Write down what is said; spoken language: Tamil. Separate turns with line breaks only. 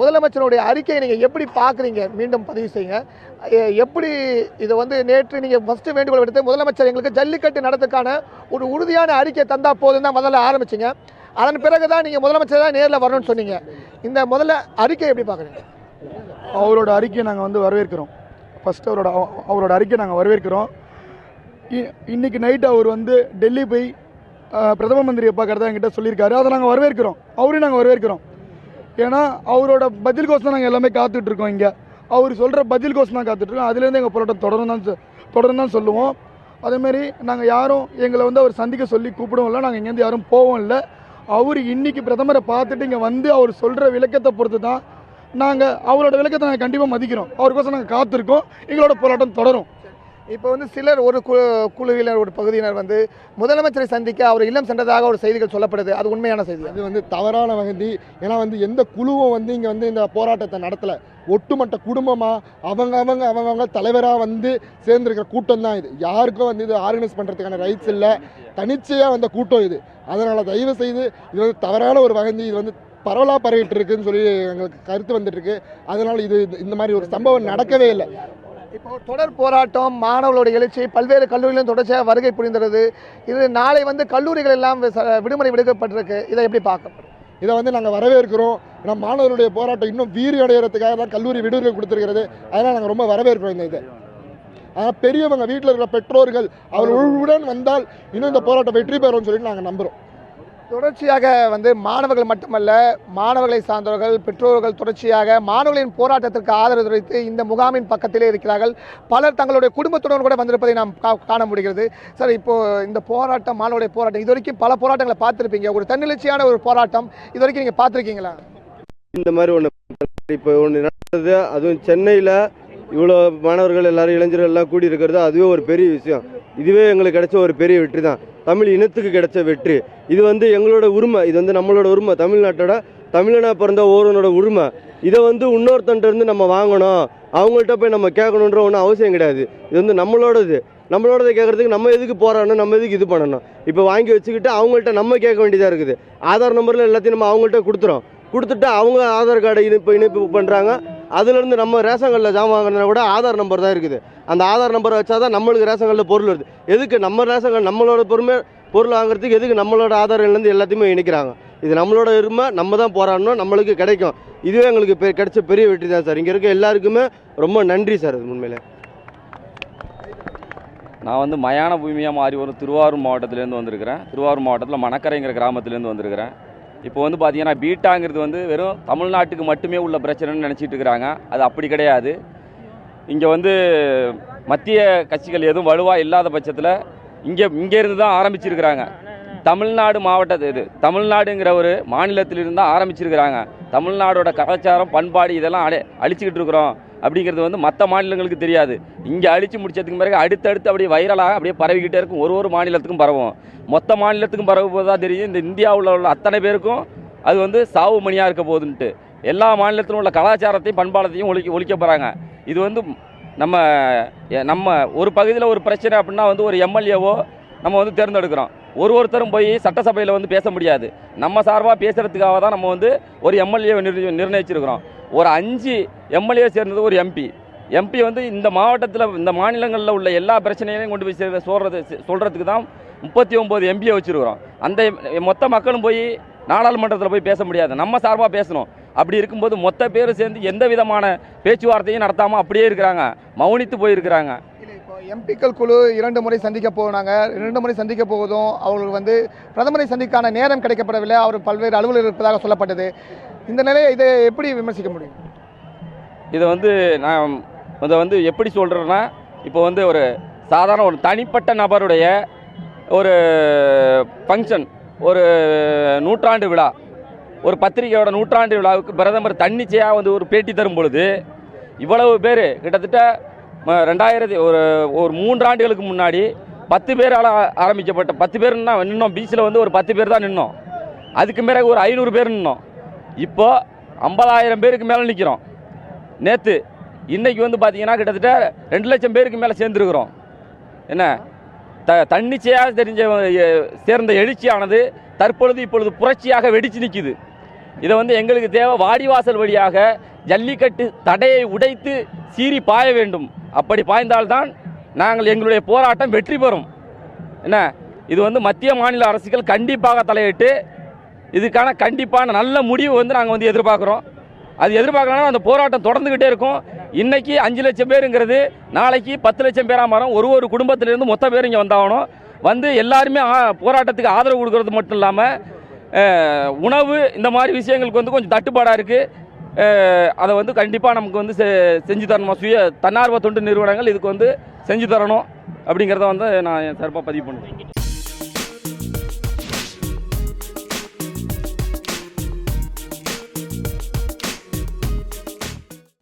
முதலமைச்சருடைய அறிக்கையை நீங்கள் எப்படி பார்க்குறீங்க? மீண்டும் பதிவு செய்யுங்க. எப்படி இதை வந்து நேற்று நீங்கள் ஃபஸ்ட்டு வேண்டுகோள் விடுத்து முதலமைச்சர் எங்களுக்கு ஜல்லிக்கட்டு நடத்துக்கான ஒரு உறுதியான அறிக்கை தந்தால் போதும் தான் முதல்ல ஆரம்பிச்சிங்க. அதன் பிறகு தான் நீங்கள் முதலமைச்சர் தான் நேரில் வரணும்னு சொன்னீங்க. இந்த முதல்ல அறிக்கை எப்படி பார்க்குறீங்க?
அவரோட அறிக்கையை நாங்கள் வந்து வரவேற்கிறோம். ஃபஸ்ட்டு அவரோட அவரோட அறிக்கையை நாங்கள் வரவேற்கிறோம். இ- இன்னைக்கு நைட் அவர் வந்து டெல்லி போய் பிரதம மந்திரியை பார்க்குறதா என்கிட்ட சொல்லியிருக்காரு. அதை நாங்கள் வரவேற்கிறோம். அவரையும் நாங்கள் வரவேற்கிறோம். ஏன்னா அவரோட பதில் கோசம் தான் நாங்கள் எல்லாமே காத்துட்டு இருக்கோம் இங்கே. அவர் சொல்கிற பதில் கோசம் தான் காத்துட்டுருக்கோம் அதுலேருந்து எங்கள் போராட்டம் தொடர்ந்து தான் சொ- தான் சொல்லுவோம். அதேமாரி நாங்கள் யாரும் எங்களை வந்து அவர் சந்திக்க சொல்லி கூப்பிடவும் இல்லை. நாங்கள் இங்கேருந்து யாரும் போவோம் இல்லை. அவர் இன்றைக்கி பிரதமரை பார்த்துட்டு இங்கே வந்து அவர் சொல்கிற விளக்கத்தை பொறுத்து தான் நாங்கள் அவரோட விளக்கத்தை நாங்கள் கண்டிப்பாக மதிக்கிறோம். அவருக்கோசம் நாங்கள் காத்திருக்கோம். எங்களோட போராட்டம் தொடரும்.
இப்போ வந்து சிலர் ஒரு குழு குழுவினர் ஒரு பகுதியினர் வந்து முதலமைச்சரை சந்திக்க அவர் இல்லம் சென்றதாக ஒரு செய்திகள் சொல்லப்படுது. அது உண்மையான செய்தி.
அது வந்து தவறான வகதி ஏன்னா வந்து எந்த குழுவும் வந்து இங்கே வந்து இந்த போராட்டத்தை நடத்தலை. ஒட்டுமொத்த குடும்பமாக அவங்க அவங்க அவங்கவங்க தலைவராக வந்து சேர்ந்துருக்கிற கூட்டம் தான் இது. யாருக்கும் வந்து இது ஆர்கனைஸ் பண்ணுறதுக்கான ரைட்ஸ் இல்லை. தனிச்சையாக வந்த கூட்டம் இது. அதனால் தயவு செய்து இது வந்து தவறான ஒரு வகந்தி. இது வந்து பரவலாக பரவிட்டு இருக்குன்னு சொல்லி எங்களுக்கு கருத்து வந்துட்டு இருக்கு. அதனால் இது இந்த மாதிரி ஒரு சம்பவம் நடக்கவே இல்லை.
இப்போ தொடர் போராட்டம் மாணவர்களுடைய எழுச்சி பல்வேறு கல்லூரிகளும் தொடர்ச்சியாக வருகை புரிந்துள்ளது இது நாளை வந்து கல்லூரிகள் எல்லாம் விடுமுறை விடுக்கப்பட்டிருக்கு. இதை எப்படி பார்க்கப்படும்
இதை வந்து நாங்கள் வரவேற்கிறோம். ஏன்னா மாணவருடைய போராட்டம் இன்னும் வீரி அடைகிறதுக்காக தான் கல்லூரி விடுதலை கொடுத்துருக்கிறது. அதனால் நாங்கள் ரொம்ப வரவேற்கிறோம் இந்த இதை. ஆனால் பெரியவங்க வீட்டில் இருக்கிற பெற்றோர்கள் அவர்களுடன் வந்தால் இன்னும் இந்த போராட்டம் வெற்றி பெறும்னு சொல்லிட்டு நாங்கள் நம்புகிறோம்
தொடர்ச்சியாக வந்து மாணவர்கள் மட்டுமல்ல மாணவர்களை சார்ந்தவர்கள் பெற்றோர்கள் தொடர்ச்சியாக மாணவர்களின் போராட்டத்திற்கு ஆதரவு தெரிவித்து இந்த முகாமின் பக்கத்திலே இருக்கிறார்கள். பலர் தங்களுடைய குடும்பத்துடன் கூட வந்திருப்பதை நாம் கா- காண முடிகிறது. சார் இப்போ இந்த போராட்டம் மாணவருடைய போராட்டம் இது வரைக்கும் பல போராட்டங்களை பார்த்துருப்பீங்க. ஒரு தன்னெழுச்சியான ஒரு போராட்டம் இது வரைக்கும் நீங்கள் பார்த்துருக்கீங்களா?
இந்த மாதிரி ஒன்று இப்போ ஒன்று நடந்தது அதுவும் சென்னையில் இவ்வளோ மாணவர்கள் எல்லாரும் இளைஞர்கள் எல்லாம் கூடி இருக்கிறது அதுவே ஒரு பெரிய விஷயம். இதுவே எங்களுக்கு கிடைச்ச ஒரு பெரிய வெற்றி தான் தமிழ் இனத்துக்கு கிடைச்ச வெற்றி. இது வந்து எங்களோட உரிமை. இது வந்து நம்மளோட உரிமை. தமிழ்நாட்டோட தமிழனா பிறந்த ஒருவனோட உரிமை. இதை வந்து இன்னொருத்தன்ட்ட இருந்து நம்ம வாங்கணும். அவங்கள்ட்ட போய் நம்ம கேட்கணுன்ற ஒன்றும் அவசியம் கிடையாது. இது வந்து நம்மளோடது. நம்மளோடதை கேட்கறதுக்கு நம்ம எதுக்கு போராடணும்? நம்ம எதுக்கு இது பண்ணணும்? இப்போ வாங்கி வச்சுக்கிட்டு அவங்கள்ட்ட நம்ம கேட்க வேண்டியதாக இருக்குது. ஆதார் நம்பரில் எல்லாத்தையும் நம்ம அவங்கள்ட்ட கொடுத்துறோம். கொடுத்துட்டு அவங்க ஆதார் கார்டை இணைப்பு இணைப்பு பண்ணுறாங்க அதுலேருந்து நம்ம ரேஷன் கார்டில் ஜாமான் வாங்கினா கூட ஆதார் நம்பர் தான் இருக்குது. அந்த ஆதார் நம்பரை வச்சா தான் நம்மளுக்கு ரேஷன் கார்டில் பொருள் வருது. எதுக்கு நம்ம ரேஷன் கார்டு நம்மளோட பொறுமை பொருள் வாங்குறதுக்கு எதுக்கு நம்மளோட ஆதார் எண்லேருந்து எல்லாத்தையுமே இணைக்கிறாங்க? இது நம்மளோட உரிமை நம்ம தான் போராடணும் நம்மளுக்கு கிடைக்கும். இதுவே எங்களுக்கு பெ- கிடைச்ச பெரிய வெற்றி தான் சார். இங்கே இருக்க எல்லாருக்குமே ரொம்ப நன்றி சார் அது உண்மையிலே.
நான் வந்து மயான பூமியாக மாறி வரும் திருவாரூர் மாவட்டத்திலேருந்து வந்திருக்கிறேன். திருவாரூர் மாவட்டத்தில் மணக்கரைங்கிற கிராமத்துலேருந்து வந்திருக்கிறேன். இப்போ வந்து பார்த்தீங்கன்னா பீட்டாங்கிறது வந்து வெறும் தமிழ்நாட்டுக்கு மட்டுமே உள்ள பிரச்சனைன்னு நினச்சிட்டு இருக்கிறாங்க. அது அப்படி கிடையாது. இங்கே வந்து மத்திய கட்சிகள் எதுவும் வலுவாக இல்லாத பட்சத்தில் இங்கே இங்கேருந்து தான் ஆரம்பிச்சிருக்கிறாங்க. தமிழ்நாடு மாவட்டத்து இது தமிழ்நாடுங்கிற ஒரு மாநிலத்திலிருந்து தான் ஆரம்பிச்சிருக்கிறாங்க. தமிழ்நாடோட கலாச்சாரம் பண்பாடு இதெல்லாம் அழி அழிச்சிக்கிட்டு இருக்கிறோம். அப்படிங்கிறது வந்து மற்ற மாநிலங்களுக்கு தெரியாது. இங்கே அழித்து முடிச்சதுக்கு பிறகு அடுத்தடுத்து அப்படியே வைரலாக அப்படியே பரவிக்கிட்டே இருக்கும். ஒரு ஒரு மாநிலத்துக்கும் பரவும். மொத்த மாநிலத்துக்கும் பரவும் தான் தெரியும். இந்த இந்தியாவில் உள்ள அத்தனை பேருக்கும் அது வந்து சாவு மணியாக இருக்க போகுதுன்ட்டு. எல்லா மாநிலத்திலும் உள்ள கலாச்சாரத்தையும் பண்பாடத்தையும் ஒழிக்க ஒழிக்க போகிறாங்க இது வந்து நம்ம நம்ம ஒரு பகுதியில் ஒரு பிரச்சனை அப்படின்னா வந்து ஒரு எம்எல்ஏவோ நம்ம வந்து தேர்ந்தெடுக்கிறோம். ஒரு ஒருத்தரும் போய் சட்டசபையில் வந்து பேச முடியாது. நம்ம சார்பாக பேசுகிறதுக்காக தான் நம்ம வந்து ஒரு எம்எல்ஏ நிர்ணயிச்சிருக்கிறோம். ஒரு அஞ்சு எம்எல்ஏ சேர்ந்தது ஒரு எம்பி எம்பி வந்து இந்த மாவட்டத்தில் இந்த மாநிலங்களில் உள்ள எல்லா பிரச்சனைகளையும் கொண்டு போய் சே- சொல்கிறது சொல்கிறதுக்கு தான் முப்பத்தி ஒம்பது எம்பியை வச்சுருக்கிறோம். அந்த மொத்த மக்களும் போய் நாடாளுமன்றத்தில் போய் பேச முடியாது. நம்ம சார்பாக பேசணும். அப்படி இருக்கும்போது மொத்த பேரும் சேர்ந்து எந்த விதமான பேச்சுவார்த்தையும் நடத்தாமல் அப்படியே இருக்கிறாங்க. மௌனித்து போயிருக்கிறாங்க.
இப்போ எம்பிக்கள் குழு இரண்டு முறை சந்திக்க போனாங்க. இரண்டு முறை சந்திக்க போவதும் அவர்களுக்கு வந்து பிரதமரை சந்திக்கான நேரம் கிடைக்கப்படவில்லை. அவர் பல்வேறு அலுவலர்கள் இருப்பதாக சொல்லப்பட்டது. இந்த நிலையை இதை எப்படி விமர்சிக்க முடியும்?
இதை வந்து நான் இதை வந்து எப்படி சொல்கிறேன்னா இப்போ வந்து ஒரு சாதாரண ஒரு தனிப்பட்ட நபருடைய ஒரு ஃபங்க்ஷன் ஒரு நூற்றாண்டு விழா ஒரு பத்திரிகையோட நூற்றாண்டு விழாவுக்கு பிரதமர் தன்னிச்சையாக வந்து ஒரு பேட்டி தரும் பொழுது இவ்வளவு பேர் கிட்டத்தட்ட ரெண்டாயிரத்தி ஒரு ஒரு மூன்றாண்டுகளுக்கு முன்னாடி பத்து பேரால் ஆரம்பிக்கப்பட்ட பத்து பேர் நின்னோம். பீச்சில் வந்து ஒரு பத்து பேர் தான் நின்னோம். அதுக்கு மேலே ஒரு ஐநூறு பேர் நின்னோம். இப்போ ஐம்பதாயிரம் பேருக்கு மேலே நிற்கிறோம் நேற்று இன்றைக்கி வந்து பார்த்தீங்கன்னா கிட்டத்தட்ட ரெண்டு லட்சம் பேருக்கு மேலே சேர்ந்துருக்குறோம். என்ன? த தன்னிச்சையாக தெரிஞ்ச சேர்ந்த எழுச்சியானது தற்பொழுது இப்பொழுது புரட்சியாக வெடிச்சு நிற்கிது இதை வந்து எங்களுக்கு தேவை வாடிவாசல் வழியாக ஜல்லிக்கட்டு தடையை உடைத்து சீறி பாய வேண்டும். அப்படி பாய்ந்தால்தான் நாங்கள் எங்களுடைய போராட்டம் வெற்றி பெறும். என்ன? இது வந்து மத்திய மாநில அரசுகள் கண்டிப்பாக தலையிட்டு இதுக்கான கண்டிப்பான நல்ல முடிவு வந்து நாங்கள் வந்து எதிர்பார்க்குறோம். அது எதிர்பார்க்கலன்னா அந்த போராட்டம் தொடர்ந்துக்கிட்டே இருக்கும். இன்றைக்கி அஞ்சு லட்சம் பேருங்கிறது நாளைக்கு பத்து லட்சம் பேராக மாறும். ஒரு ஒரு குடும்பத்திலேருந்து மொத்த பேர் இங்கே வந்தாகணும். வந்து எல்லாருமே போராட்டத்துக்கு ஆதரவு கொடுக்கறது மட்டும் இல்லாமல் உணவு இந்த மாதிரி விஷயங்களுக்கு வந்து கொஞ்சம் தட்டுப்பாடாக இருக்குது அதை வந்து கண்டிப்பாக நமக்கு வந்து செ- செஞ்சு தரணும். சுய தன்னார்வ தொண்டு நிறுவனங்கள் இதுக்கு வந்து செஞ்சு தரணும் அப்படிங்கிறத வந்து நான் என் சார்பாக பதிவு பண்ணுறேன்.